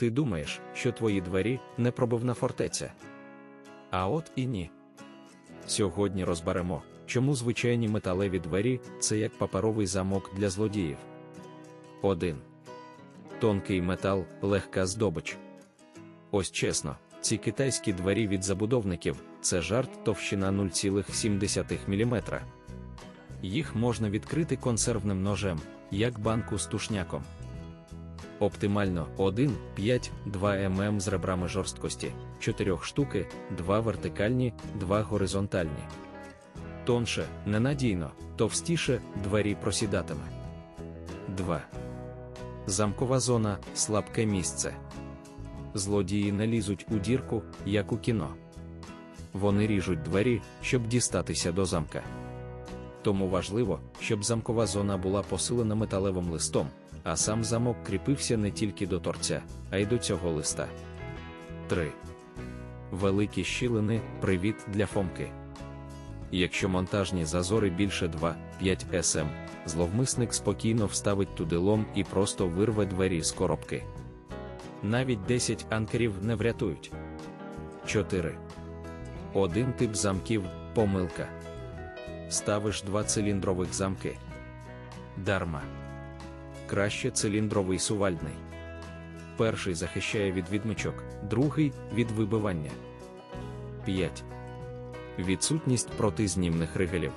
Ти думаєш, що твої двері непробивна фортеця? А от і ні. Сьогодні розберемо, чому звичайні металеві двері це як паперовий замок для злодіїв. 1. Тонкий метал, легка здобич. Ось чесно, ці китайські двері від забудовників це жарт товщина 0,7 мм. Їх можна відкрити консервним ножем, як банку з тушняком. Оптимально 1, 5, 2 мм з ребрами жорсткості, 4 штуки, 2 вертикальні, 2 горизонтальні. Тонше, ненадійно, товстіше двері просідатиме. 2. Замкова зона слабке місце. Злодії не лізуть у дірку, як у кіно. Вони ріжуть двері, щоб дістатися до замка. Тому важливо, щоб замкова зона була посилена металевим листом, а сам замок кріпився не тільки до торця, а й до цього листа. 3. Великі щілини привіт для фомки. Якщо монтажні зазори більше 2-5 см, зловмисник спокійно вставить туди лом і просто вирве двері з коробки. Навіть 10 анкерів не врятують. 4. Один тип замків помилка. Ставиш два циліндрових замки. Дарма. Краще циліндровий сувальдний. Перший захищає від відмичок, другий від вибивання. 5. Відсутність протизнімних ригелів.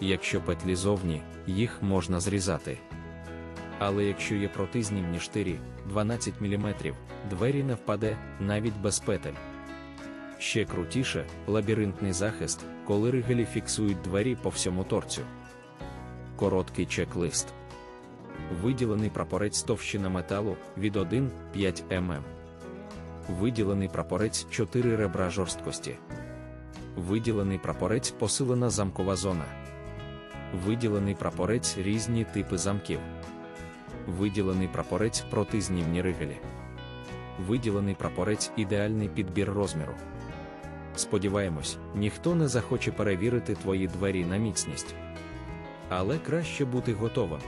Якщо петлі зовні, їх можна зрізати. Але якщо є протизнімні штирі 12 мм, двері не впаде навіть без петель. Ще крутіше лабіринтний захист, коли ригелі фіксують двері по всьому торцю. Короткий чек-лист. Виділений прапорець товщина металу від 1,5 мм. Виділений прапорець 4 ребра жорсткості. Виділений прапорець посилена замкова зона. Виділений прапорець різні типи замків. Виділений прапорець протизнімні ригелі. Виділений прапорець ідеальний підбір розміру. Сподіваємось, ніхто не захоче перевірити твої двері на міцність. Але краще бути готовим.